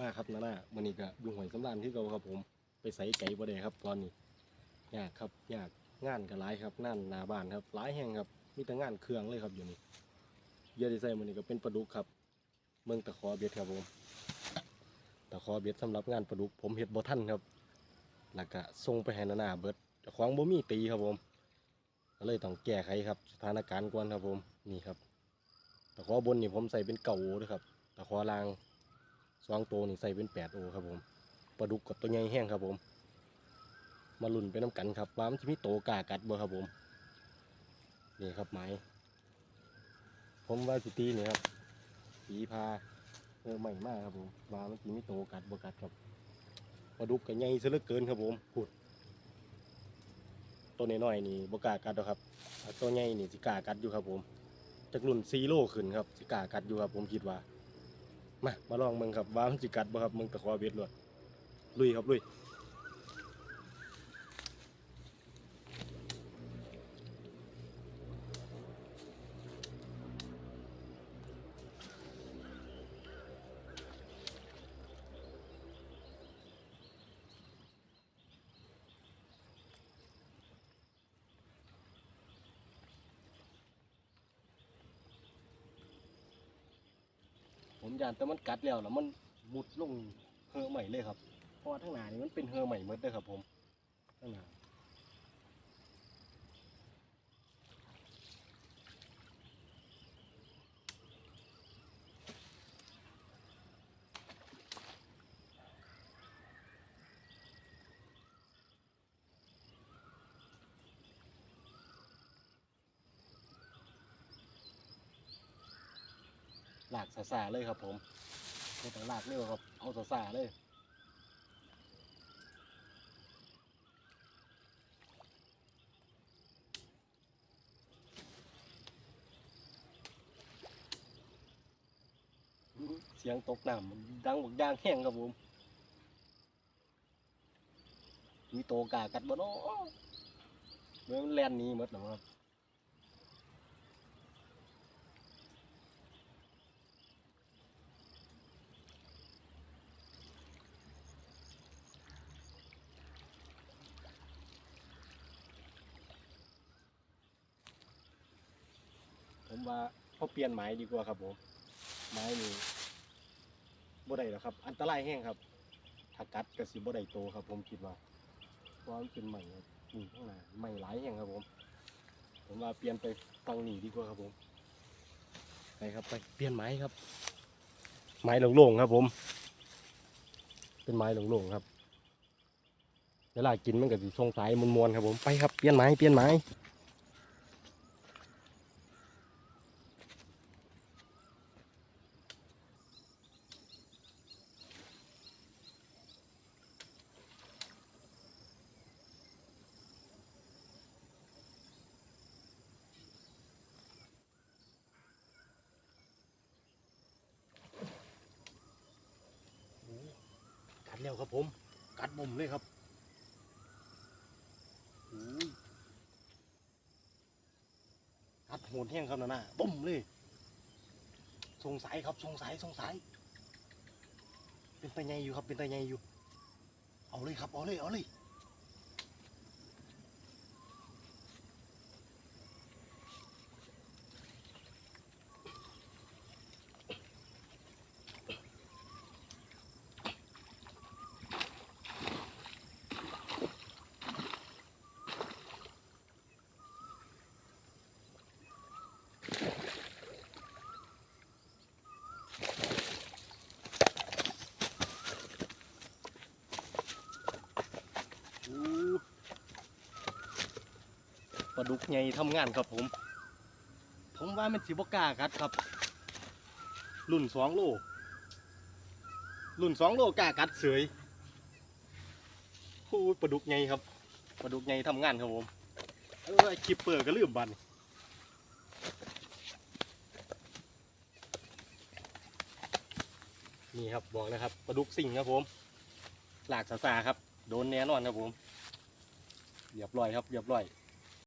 มาครับนาหน้ามันนี้ก็อยู่หอยสำรานที่เราครับผมไปใส่ไก่บ่ได้ครับ ตอนนี้ยากครับยากงานก็หลายครับนั่นนาบ้านครับหลายแห่งครับมีแต่งานเครื่องเลยครับอยู่นี่เยอะที่ใส่มันนี้ก็เป็นปลาดุกครับ เมืองตะขอเบ็ดครับผมตะขอเบ็ดสำหรับงานปลาดุก ผมเฮ็ดบ่ทันครับแล้วก็ส่งไปให้นาหน้าเบิดเจ้าของบ่มีตีครับผมก็เลยต้องแก้ไขครับสถานการณ์ก่อนครับผมนี่ครับตะขอบนนี่ผมใส่เป็นเก่าเด้วยครับตะขอล่าง สองตัวนี่ใส่เป็นแปดโอครับผมปลาดุกกับตัวใหญ่แห้งครับผม มาลุ่นไปน้ำกันครับว่ามันจะมีโตกากัดบ่ครับผมนี่ครับไม้ผมว่าสิตีนี่ครับสีพาเออใหม่มากครับผมว่ามันสีไม่โตกัดบกัดครับปลาดุกกับใหญ่ซะเหลือเกินครับผมพูดตัวน้อยๆนี่บกากัดหรอกครับตัวใหญ่นี่สิกากัดอยู่ครับผมจากรุ่นซีโร่ขึ้นครับสิกากัดอยู่ครับผมคิดว่า มามาลองมึงครับว่ามันสิกัดบ่ครับมึงตะขอเบ็ดเลยลุยครับลุย ผมยานแต่มันกัดแล้วแล้วมันมุดลงเฮอใหม่เลยครับเพราะว่าทั้งหนานี่มันเป็นเฮอใหม่หมดเลยครับผมทั้งหนาากสาๆเลยครับผมไม่ต้องลากเร็วครับ เอาสาๆเลยเสียงตกน้ำดังบักย่างแห้งครับผมมีโตกากัดบ่เนาะเมื่อมันแล่นนี้หมดแล้วครับ ผมว่าเขาเปลี่ยนไม้ดีกว่าครับผมไม้นี่บ่ได้หรอกครับ อันตรายแห้งครับถ้ากัดก็สิบ่ได้โตครับ ผมคิดว่าเพราะว่ามันเป็นใหม่ครับนี่ข้างหน้าใหม่หลายแห้งครับผม ผมว่าเปลี่ยนไปฟังนี่ดีกว่าครับผมไปครับไปเปลี่ยนไม้ครับ ไม้โล่งๆครับผม เป็นไม้โล่งๆครับเวลากินมันก็สิทรงสายมวนๆครับผมไปครับเปลี่ยนไม้เปลี่ยนไม้ ดแล้วครับผม กัดบุ่มเลยครับกัดโหดแห้งครับนะน่ะบุ่มเลยสงสัยครับสงสัยสงสัยเป็นตาใหญ่อยู่ครับเป็นตาใหญ่อยู่ เอาเลยครับเอาเลยเอาเลย อู้ป ลาดุกใหญ่ทำงานครับผม ผมว่ามันสิบกากัดครับ รุ่นสองโลรุ่นสองโลกากัดเสยโอ้ยปลาดุกใหญ่ครับปลาดุกใหญ่ทำงานครับผมเออคิปเปอร์ก็ลืมบันนี่ครับบอกนะครับปลาดุกสิ่งครับผม หลากสาๆครับ โดนแน่นอนครับผมเรียบร้อยครับเรียบร้อย